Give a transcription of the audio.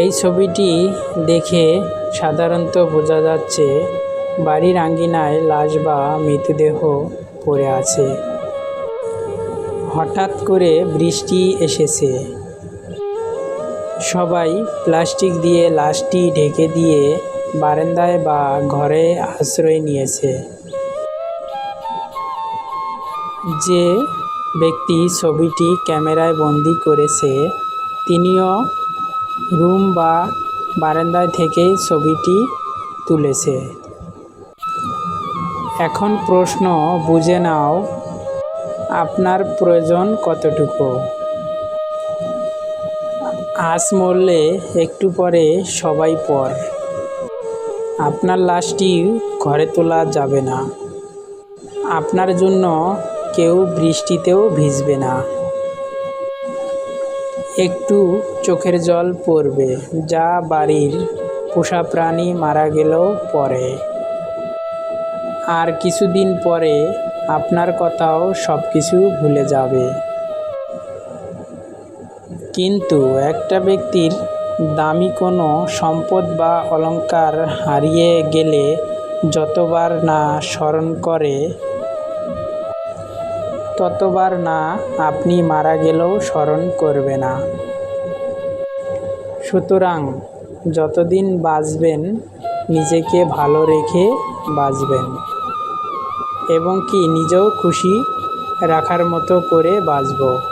এই ছবিটি দেখে সাধারণত বোঝা যাচ্ছে বাড়ির আঙ্গিনায় লাশ বা মৃতদেহ পড়ে আছে। হঠাৎ করে বৃষ্টি এসেছে। সবাই প্লাস্টিক দিয়ে লাশটি ঢেকে দিয়ে বারান্দায় বা ঘরে আশ্রয় নিয়েছে। যে ব্যক্তি ছবিটি ক্যামেরায় বন্দি করেছে, তিনিও রুম বা বারান্দায় থেকে ছবিটি তুলেছে। এখন প্রশ্ন, বুঝে নাও, আপনার প্রয়োজন কতটুকু? আজ মরলে একটু পরে সবাই পর। আপনার লাশটি ঘরে তোলা যাবে না। আপনার জন্য কেউ বৃষ্টিতেও ভিজবে না। একটু চোখের জল পড়বে, যা বাড়ির পোষা প্রাণী মারা গেলেও পরে। আর কিছুদিন পরে আপনার কথাও সব কিছু ভুলে যাবে। কিন্তু একটা ব্যক্তির দামি কোনো সম্পদ বা অলংকার হারিয়ে গেলে যতবার না স্মরণ করে ততবার না, আপনি মারা গেলেও স্মরণ করবে না। সুতরাং, যতদিন বাঁচবেন, নিজেকে ভালো রেখে বাঁচবেন এবং কি নিজেও খুশি রাখার মতো করে বাঁচব।